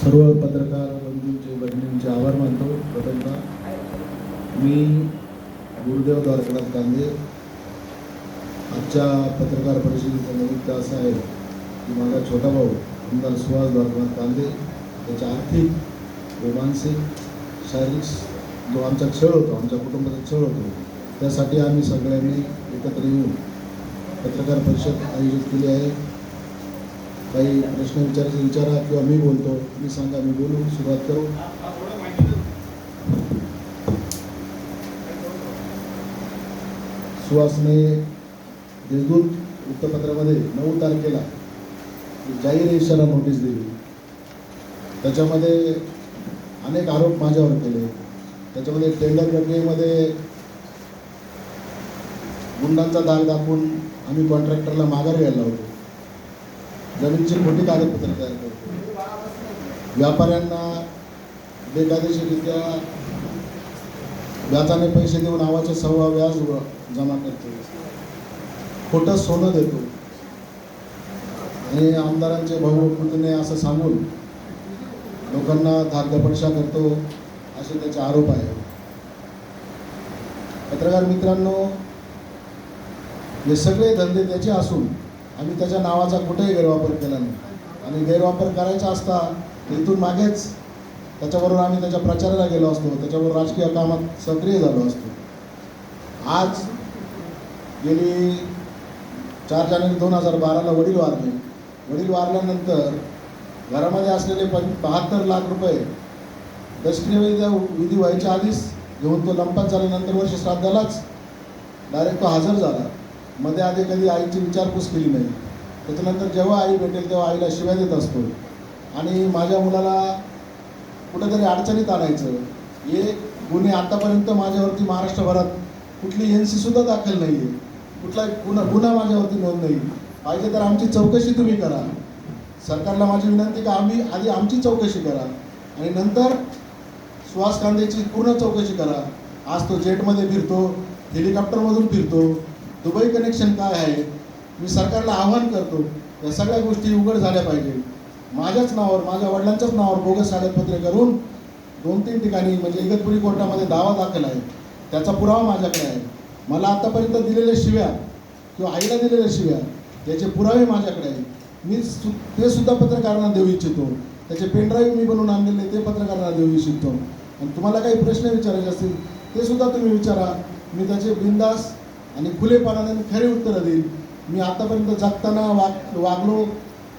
सर्व पत्रकार बंधूंचे बहिणींचे आभार मानतो. प्रथमतः मी गुरुदेव द्वारकानाथ कांदे आजच्या पत्रकार परिषदेचं निमित्त असं आहे की माझा छोटा भाऊ आमदार सुहास द्वारकानाथ कांदे त्याच्या आर्थिक व मानसिक शारीरिक जो आमचा छळ होतो आमच्या कुटुंबाचा छळ होतो त्यासाठी आम्ही सगळ्यांनी एकत्र येऊन पत्रकार परिषद आयोजित केली आहे. काही प्रश्न विचारायचे विचारा किंवा मी बोलतो. मी सांगा मी बोलू सुरुवात करू. सुहासने देशदूत वृत्तपत्रामध्ये नऊ तारखेला जाहीर इशारा नोटीस दिली. त्याच्यामध्ये अनेक आरोप माझ्यावर केले. त्याच्यामध्ये टेंडर प्रक्रियेमध्ये गुंडांचा दाग दाखवून आम्ही कॉन्ट्रॅक्टरला माघार घ्यायला होतो जमीनची खोटी कागदपत्र तयार करतो. व्यापाऱ्यांना बेकायदेशीररित्या व्याजाने पैसे देऊन नावाचे सव्वा व्याज जमा करतो. खोटं सोनं देतो. आणि आमदारांचे भाऊ पुतणे असं सांगून लोकांना धाकधपटशा करतो असे त्याचे आरोप आहे पत्रकार मित्रांनो हे सगळे धंदे त्याचे असून आम्ही त्याच्या नावाचा कुठेही गैरवापर केला नाही. आणि गैरवापर करायचा असता इथून मागेच त्याच्याबरोबर आम्ही त्याच्या प्रचाराला गेलो असतो. त्याच्याबरोबर राजकीय कामात सक्रिय झालो असतो. आज गेली चार जानेवारी दोन हजार बाराला वडील वारले. वडील वारल्यानंतर घरामध्ये असलेले पं बहात्तर लाख रुपये दक्षिण विधी विधी व्हायच्या आधीच घेऊन तो लंपात झाल्यानंतर वर्ष श्राद्धालाच डायरेक्ट तो हजर झाला. मध्ये आधी कधी आईची विचारपूस केली नाही. त्याच्यानंतर जेव्हा आई भेटेल तेव्हा आईला शिव्या देत असतो. आणि माझ्या मुलाला कुठंतरी अडचणीत आणायचं. हे गुन्हे आतापर्यंत माझ्यावरती महाराष्ट्रभरात कुठली एन सुद्धा दाखल नाही आहे कुठला गुन्हा गुन्हा माझ्यावरती नोंद नाही पाहिजे तर आमची चौकशी तुम्ही करा. सरकारला माझी विनंती का आम्ही आधी आमची चौकशी करा. आणि नंतर सुहास कांदेची पूर्ण चौकशी करा. आज तो जेटमध्ये फिरतो हेलिकॉप्टरमधून फिरतो. दुबई कनेक्शन काय आहे? मी सरकारला आव्हान करतो या सगळ्या गोष्टी उघड झाल्या पाहिजे. माझ्याच नावावर माझ्या वडिलांच्याच नावावर बोगस कागदपत्रे करून दोन तीन ठिकाणी म्हणजे इगतपुरी कोर्टामध्ये दावा दाखल आहे. त्याचा पुरावा माझ्याकडे आहे. मला आतापर्यंत दिलेल्या शिव्या किंवा आईला दिलेल्या शिव्या त्याचे पुरावे माझ्याकडे आहेत. मी सु ते सुद्धा पत्रकारांना देऊ इच्छितो. त्याचे पेनड्राईव्ह मी बनवून आणलेले ते पत्रकारांना देऊ इच्छितो. आणि तुम्हाला काही प्रश्न विचारायचे असतील ते सुद्धा तुम्ही विचारा. मी त्याचे बिंदास आणि खुलेपणाने खरे उत्तरं देईल मी आतापर्यंत जगताना वाग वागलो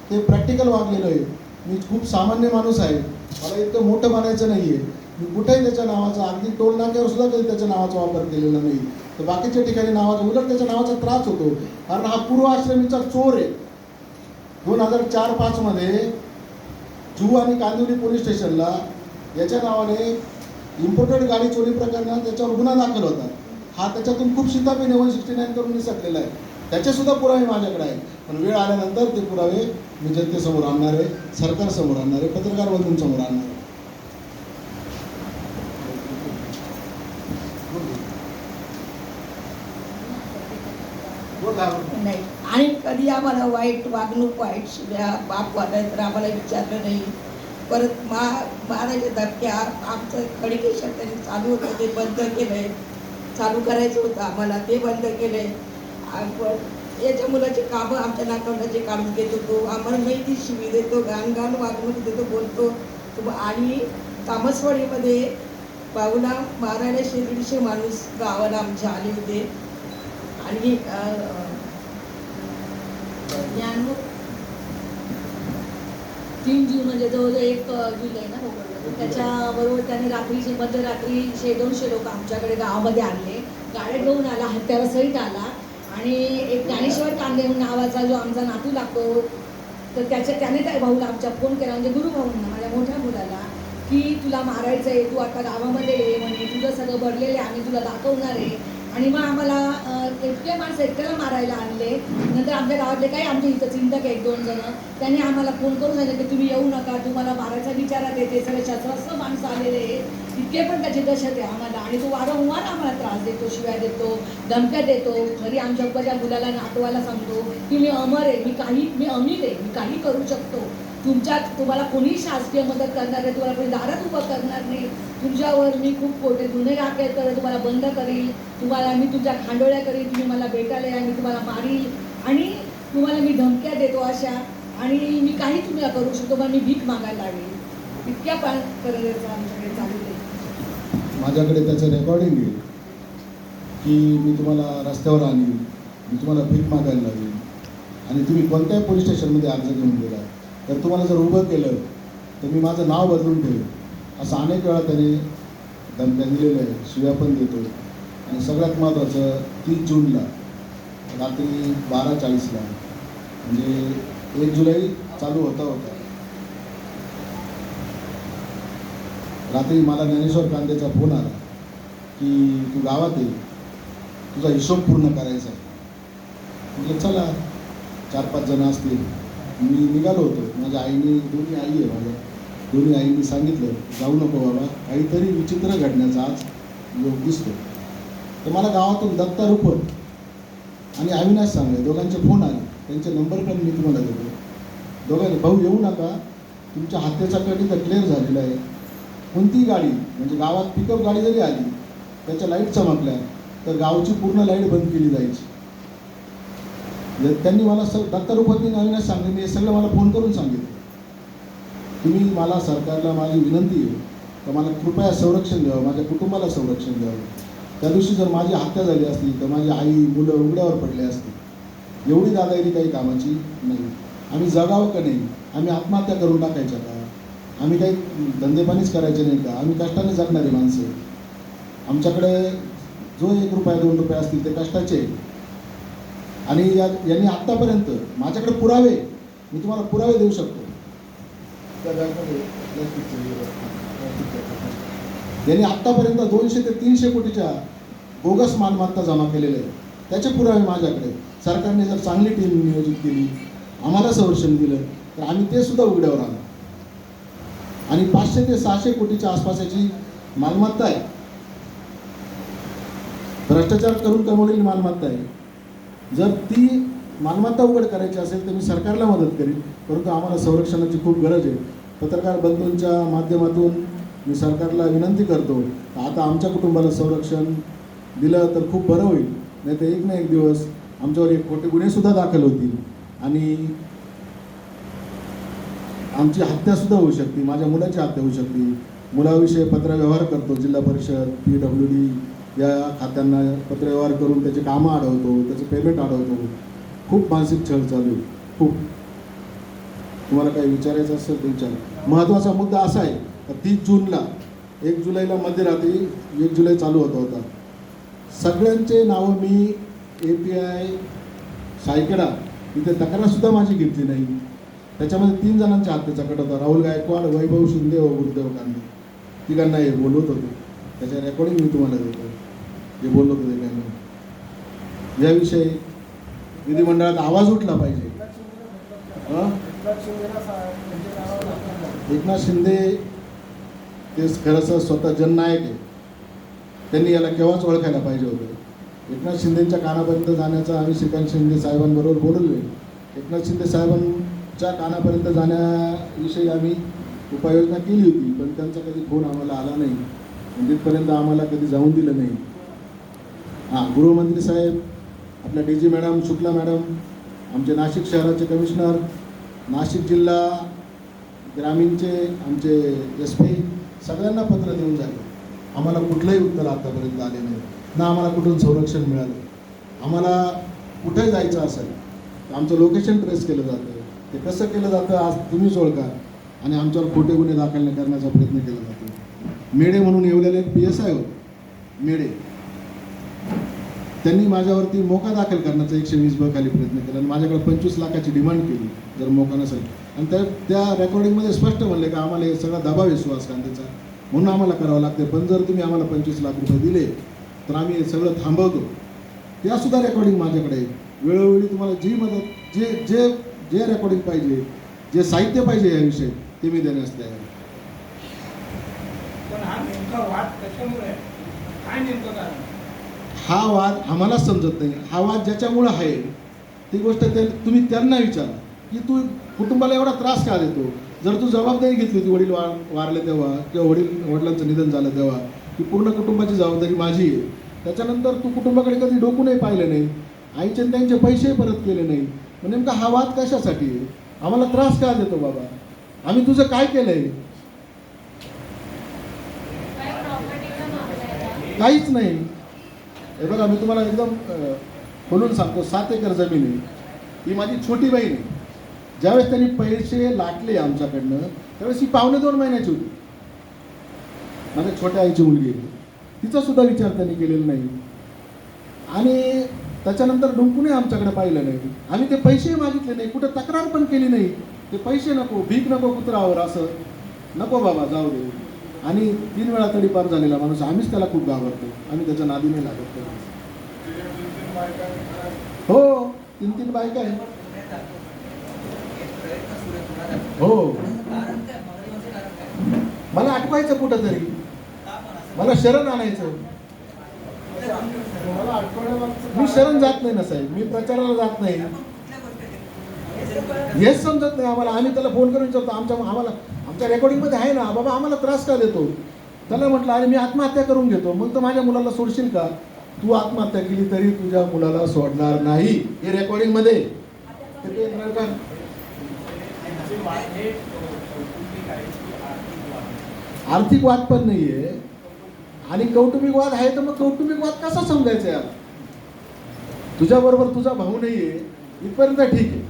ते प्रॅक्टिकल वागलेलो आहे. मी खूप सामान्य माणूस आहे. मला इतकं मोठं बनायचं नाही आहे मी कुठेही त्याच्या नावाचा अगदी टोल नाक्यावर सुद्धा कधी त्याच्या नावाचा वापर केलेला नाही. तर बाकीच्या ठिकाणी नावाचा उलट त्याच्या नावाचा त्रास होतो. कारण हा पूर्वाश्रमीचा चोर आहे. दोन हजार चार पाचमध्ये जुहू आणि कांदिवली पोलीस स्टेशनला याच्या नावाने इम्पोर्टेड गाडी चोरी प्रकरणात त्याच्यावर गुन्हा दाखल होता. हा त्याच्यातून खूप शितापीने वन सिक्स्टी नाईन करून निसटलेला आहे. त्याचे सुद्धा पुरावे माझ्याकडे आहेत. पण वेळ आल्यानंतर ते पुरावे मी जनतेसमोर आणणार आहे सरकारसमोर आणणार आहे पत्रकार बंधूंसमोर आणणार आहे. नाही. आणि कधी आम्हाला वाईट वागणूक वाईट शिव्या बाप वाटायचं तर आम्हाला विचारलं नाही. परत मा मारायच्या धक्क्या आमचं कडिकेशन त्यांनी चालू होतं ते बंद केलंय. चालू करायचं होतं आम्हाला ते बंद केलं आहे पण याच्या मुलाचे कामं आमच्या नाकांडाचे काढून घेत होतो आम्हाला माहिती शिवी देतो गाण गाण वागणूक देतो बोलतो. आणि तामसवाडीमध्ये पाहुणा मारायला शे माणूस गावाला आमच्या आले होते. आणि ज्ञान तीन जून म्हणजे जवळजवळ एक जुलै ना हो, त्याच्याबरोबर त्यांनी रात्रीचे मध्यरात्री शे दोनशे लोक आमच्याकडे गावामध्ये आणले. गाड्या घेऊन आला हत्यारासहित आला. आणि एक ज्ञानेश्वर कांदे नावाचा जो आमचा नातू लागतो तर त्याच्या त्याने त्या भाऊला आमच्या फोन केला. म्हणजे गुरुभाऊंना माझ्या मोठ्या मुलाला की तुला मारायचं आहे तू आता गावामध्ये ये म्हणे तुझं सगळं भरलेलं आहे आम्ही तुला दाखवणार आहे. आणि मग आम्हाला एकट्या इतके माणसं एकट्याला मारायला आणले. नंतर आमच्या गावातले काही आमच्या इथं चिंतक एक दोन जण. त्यांनी आम्हाला फोन करून सांगितलं की तुम्ही येऊ नका तुम्हाला मारायचा विचारात येते सगळे शस्त्रास्त्र माणसं आलेले आहे इतके पण त्याची दहशत आहे आम्हाला. आणि तो वारंवार आम्हाला त्रास देतो शिव्या देतो धमक्या देतो. घरी आमच्या उपजा मुलाला नातवाला सांगतो की मी अमर आहे मी काही मी अमीर आहे मी काही करू शकतो. तुमच्या तुम्हाला कोणी शासकीय मदत करणार नाही तुम्हाला कोणी दारात उभं करणार नाही. तुमच्यावर मी खूप मोठे गुन्हे दाखल करेल तुम्हाला बंद करील तुम्हाला मी तुमच्या खांडोळ्या करील तुम्ही मला भेटायला या मी तुम्हाला मारील आणि तुम्हाला मी धमक्या देतो अशा. आणि मी काही तुम्हाला करू शकतो मग मी भीक मागायला लागेल इतक्या पर्यंत आमच्याकडे चालू आहे. माझ्याकडे त्याचं रेकॉर्डिंग येईल की मी तुम्हाला रस्त्यावर आणीन. मी तुम्हाला भीक मागायला लागेल आणि तुम्ही कोणत्याही पोलीस स्टेशनमध्ये अर्ज घेऊन गेला तर तुम्हाला जर उभं केलं तर मी माझं नाव बदलून ठेवेन. असं अनेक वेळा त्याने धमक्या दिलेलं आहे शिव्या पण देतो आणि सगळ्यात महत्त्वाचं तीस जूनला रात्री बारा चाळीसला म्हणजे एक जुलै चालू होता होता. रात्री मला ज्ञानेश्वर कांदेचा फोन आला की तू गावात ये. तुझा हिशोब पूर्ण करायचा आहे. म्हणजे चला चार पाच जण असतील. मी निघालो होतो. माझ्या आईने दोन्ही आई आहे माझ्या. दोन्ही आईंनी सांगितलं जाऊ नको बाबा काहीतरी विचित्र घडण्याचा आज योग दिसतो तर मला गावातून दत्ता रुपत आणि अविनाश सांगले दोघांचे फोन आले. त्यांचे नंबर पण मी तुम्हाला देतो. दोघांनी भाऊ येऊ नका. तुमच्या हत्येचा कटी तर क्लिअर झालेला आहे. कोणतीही गाडी म्हणजे गावात पिकअप गाडी जरी आली त्याच्या लाइट चमकल्या तर गावची पूर्ण लाइट बंद केली जायची. त्यांनी मला स दत्तारूपती नवीनच सांगितलं मी हे सगळं मला फोन करून सांगितलं. तुम्ही मला सरकारला माझी विनंती आहे तर मला कृपया संरक्षण द्यावं माझ्या कुटुंबाला संरक्षण द्यावं. त्या दिवशी जर माझी हत्या झाली असती तर माझी आई मुलं उघड्यावर पडले असते. एवढी दादागिरी काही कामाची नाही. आम्ही जगावं का नाही? आम्ही आत्महत्या करून टाकायच्या का? आम्ही काही धंदेपाणीच करायचे नाही का? आम्ही कष्टाने जगणारी माणसं. आमच्याकडे जो एक रुपया दोन रुपये असतील ते कष्टाचे आणि या यांनी आत्तापर्यंत माझ्याकडे पुरावे मी तुम्हाला पुरावे देऊ शकतो. यांनी आत्तापर्यंत दोनशे ते तीनशे कोटीच्या बोगस मालमत्ता जमा केलेल्या आहे त्याचे पुरावे माझ्याकडे सरकारने जर चांगली टीम नियोजित केली आम्हाला संरक्षण दिलं तर आम्ही ते सुद्धा उघड्यावर आणू. आणि पाचशे ते सहाशे कोटीच्या आसपासची मालमत्ता आहे. भ्रष्टाचार करून कमवलेली मालमत्ता आहे. जर ती मालमत्ता उघड करायची असेल तर मी सरकारला मदत करीन परंतु आम्हाला संरक्षणाची खूप गरज आहे. पत्रकार बंधूंच्या माध्यमातून मी सरकारला विनंती करतो आता आमच्या कुटुंबाला संरक्षण दिलं तर खूप बरं होईल नाही तर एक ना एक दिवस आमच्यावर एक खोटे गुन्हेसुद्धा दाखल होतील आणि आमची हत्यासुद्धा होऊ शकते माझ्या मुलाची हत्या होऊ शकते. मुलाविषयी पत्रव्यवहार करतो जिल्हा परिषद पी डब्ल्यू डी या खात्यांना पत्रव्यवहार करून त्याचे कामं अडवतो त्याचे पेमेंट अडवतो खूप मानसिक छळ चालू आहे. खूप. तुम्हाला काही विचारायचं असेल तर विचार. महत्त्वाचा मुद्दा असा आहे का तीस जूनला एक जुलैला मध्यरात्री एक जुलै चालू होता होता सगळ्यांचे नावं मी ए पी आय सायकडा इथे तक्रारसुद्धा माझी घेतली नाही. त्याच्यामध्ये तीन जणांच्या हत्येचा कट होता. राहुल गायकवाड वैभव शिंदे व गुरुदेव गांधी तिघांना हे बोलवत होते. त्याच्या रेकॉर्डिंग मी तुम्हाला देतो. जे बोलत होते त्यांनी. याविषयी विधिमंडळात आवाज उठला पाहिजे. एकनाथ शिंदे ते खरंच स्वतः जननायक आहे. त्यांनी याला केव्हाच ओळखायला पाहिजे होतं? एकनाथ शिंदेच्या कानापर्यंत जाण्याचा आम्ही श्रीकांत शिंदे साहेबांबरोबर बोललो आहे. एकनाथ शिंदे साहेबांच्या कानापर्यंत जाण्याविषयी आम्ही उपाययोजना केली होती पण त्यांचा कधी फोन आम्हाला आला नाही. तिथपर्यंत आम्हाला कधी जाऊन दिलं नाही. हां गृहमंत्री साहेब आपल्या D G madam Shukla madam आमचे नाशिक शहराचे कमिशनर नाशिक जिल्हा ग्रामीणचे आमचे एस पी सगळ्यांना पत्र देऊन झाले. आम्हाला कुठलंही उत्तर आतापर्यंत आले नाही. ना आम्हाला कुठून संरक्षण मिळालं. आम्हाला कुठे जायचं असेल? तर आमचं लोकेशन ट्रेस केलं जातं. ते कसं केलं जातं आज तुम्हीच ओळखा आणि आमच्यावर खोटे गुन्हे दाखल नाही करण्याचा प्रयत्न केला जातो. मेडे म्हणून येवलेले एक पी एस आय होते. मेडे त्यांनी माझ्यावरती मोका दाखल करण्याचा एकशे वीस ब खाली प्रयत्न केला आणि माझ्याकडे पंचवीस लाखाची डिमांड केली जर मोका नसेल. आणि त्या त्या रेकॉर्डिंगमध्ये स्पष्ट म्हणले का आम्हाला हे सगळा दबाव आहे सुहास कांदेचा म्हणून आम्हाला करावं लागते पण जर तुम्ही आम्हाला पंचवीस लाख रुपये दिले तर आम्ही हे सगळं थांबवतो. त्यासुद्धा रेकॉर्डिंग माझ्याकडे वेळोवेळी तुम्हाला जी मदत जे जे जे रेकॉर्डिंग पाहिजे जे साहित्य पाहिजे याविषयी ते मी देण्यास तयार आहे. पण हा नेमका वाद कशामुळे काय नेमकं कारण? हा वाद आम्हालाच समजत नाही. हा वाद ज्याच्यामुळं आहे ती गोष्ट ते तुम्ही त्यांना विचारा. की तू कुटुंबाला एवढा त्रास का देतो? जर तू जबाबदारी घेतली होती वडील वार वारले तेव्हा किंवा वडील वडिलांचं निधन झालं तेव्हा की पूर्ण कुटुंबाची जबाबदारी माझी आहे. त्याच्यानंतर तू कुटुंबाकडे कधी डोकूनही पाहिलं नाही. आईचे त्यांचे पैसेही परत केले नाही. मग नेमका हा वाद कशासाठी आहे? आम्हाला त्रास का देतो बाबा? आम्ही तुझं काय केलंय? काहीच नाही. हे बघा मी तुम्हाला एकदम खोलून सांगतो सात एकर जमीन आहे. ही माझी छोटी बहीण आहे. ज्यावेळेस त्यांनी पैसे लाटले आमच्याकडनं त्यावेळेस ही पावणे दोन महिन्याची होती. माझ्या छोट्या आईची मुलगी आहे. तिचा सुद्धा विचार त्यांनी केलेला नाही. आणि त्याच्यानंतर डुंकूनही आमच्याकडे पाहिलं नाही. आम्ही ते पैसेही मागितले नाही. कुठं तक्रार पण केली नाही. ते पैसे नको भीक नको कुत्रावर असं. नको बाबा जाऊ दे. आणि तीन वेळा तरी पार झालेला माणूस आम्हीच त्याला खूप घाबरतो. आम्ही त्याच्या नादी नाही. लागत हो तीन तीन बायका आहे हो. मला आठवायचं कुठं तरी मला शरण आणायचं. मी शरण जात नाही ना साहेब. मी प्रचाराला जात नाही. हेच समजत नाही आम्हाला. आम्ही त्याला फोन करून विचारतो आमच्या आम्हाला आमच्या रेकॉर्डिंगमध्ये आहे ना बाबा आम्हाला त्रास का देतो? त्याला म्हटलं अरे मी आत्महत्या करून घेतो. मग तर माझ्या मुलाला सोडशील का? तू आत्महत्या केली तरी तुझ्या मुलाला सोडणार नाही. हे रेकॉर्डिंगमध्ये आर्थिक वाद पण नाहीये. आणि कौटुंबिक वाद आहे तर मग कौटुंबिक वाद कसा समजायचा यार तुझ्या बरोबर तुझा भाऊ नाहीये. इथपर्यंत ठीक आहे.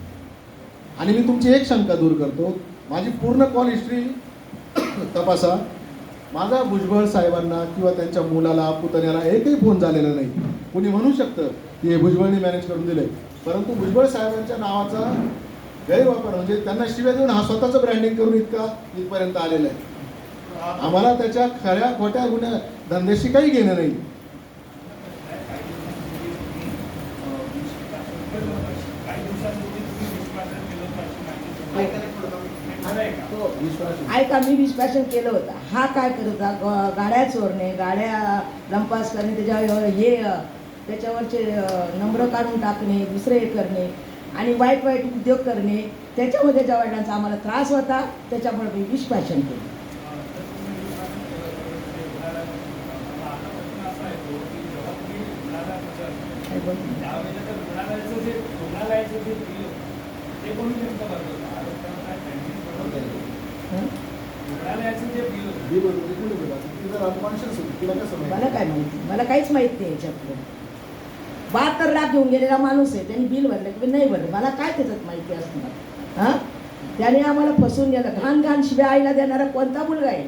आणि मी तुमची एक शंका दूर करतो. माझी पूर्ण कॉल हिस्ट्री तपासा. माझा भुजबळ साहेबांना किंवा त्यांच्या मुलाला पुतण्याला एकही फोन झालेला नाही. कोणी म्हणू शकतं की हे भुजबळने मॅनेज करून दिले परंतु भुजबळ साहेबांच्या नावाचा गैरवापर म्हणजे त्यांना शिव्या देऊन हा स्वतःचं ब्रँडिंग करून इतका इथपर्यंत आलेला आहे. आम्हाला त्याच्या खऱ्या खोट्या गुन्ह्या धंद्याशी काही घेणं नाही काही दिवसांपूर्वी तुम्ही निष्कासन केलं पाहिजे माहिती खरंय का? हो विश्वास ऐका मी विश्वासन केलं होतं. हा काय करत होता? ग- गाड्या चोरणे गाड्या लंपास करणे त्याच्यावर हे त्याच्यावरचे नम्र काढून टाकणे दुसरे हे करणे आणि वाईट वाईट उद्योग करणे त्याच्यामध्ये त्याच्या वडिलांचा आम्हाला त्रास होता त्याच्यामुळे मी विश्वासन केलं. रुग्णालयाचं जे रुग्णालयाचं जे बिल ते कोणी मला काय माहिती? मला काहीच माहीत नाही याच्यातलं बहात्तर लाख घेऊन गेलेला माणूस आहे त्यांनी बिल भरलं की नाही भरलं? मला काय त्याच्यात माहिती असणार? हां? त्याने आम्हाला फसून गेलं. घाण घाण शिव्या आईला देणारा कोणता मुलगा आहे?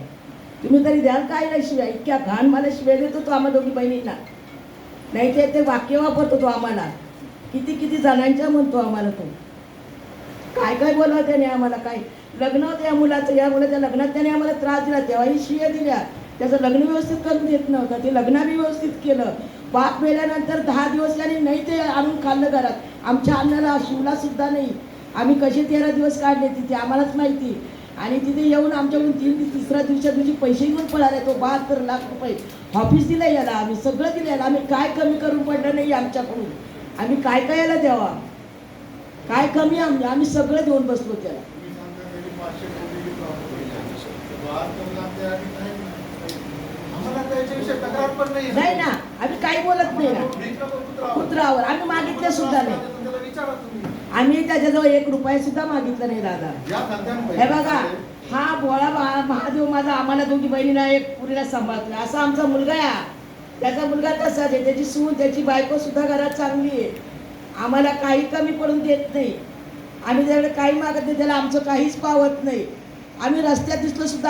तुम्ही तरी द्याल का आईला शिव्या? इतक्या घाण मला शिव्या देतो तो आम्हा दोघी बहिणींना. नाही ते ते वाक्य वापरतो तो आम्हाला. किती किती जणांच्या म्हणतो आम्हाला तो. काय काय बोलवा त्याने आम्हाला? काय? लग्न होतं या मुलाचं या मुलाच्या लग्नात त्याने आम्हाला त्रास दिला. तेव्हाही शिया दिल्या. त्याचं लग्न व्यवस्थित करून देत नव्हतं. ते लग्न बी व्यवस्थित केलं. बाप मेल्यानंतर दहा दिवस त्याने नाही ते आणून खाल्लं घरात. आमच्या अन्नाला शिवला सुद्धा नाही. आम्ही कसे तेरा दिवस काढले तिथे आम्हालाच माहिती. आणि तिथे येऊन आमच्याकडून तीन तिसऱ्या दिवशी दिवशी पैसे घेऊन पळाले. तो बहात्तर लाख रुपये ऑफिस दिलं याला. आम्ही सगळं दिलं याला. आम्ही काय कमी करून पडलं नाही आमच्याकडून. आम्ही काय काय याला द्यावा? काय कमी आम्ही? आम्ही सगळं देऊन बसलो त्याला. नाही. ना आम्ही काही बोलत नाही ना. पुत्रावर कुत्रावर. आम्ही मागितले सुद्धा नाही. आम्ही त्याच्याजवळ एक रुपया सुद्धा मागितला नाही दादा. हे बघा हा बोळा महादेव माझा आम्हाला दोघी बहिणीला एक पुरीला सांभाळतोय. असा आमचा मुलगा आहे. त्याचा मुलगा तसाच आहे? त्याची सून त्याची बायको सुद्धा घरात चांगली आहे. आम्हाला काही कमी पडून देत नाही. आम्ही त्याकडे काही मागत नाही त्याला आमचं काहीच पावत नाही. आम्ही रस्त्यात दिसलो सुद्धा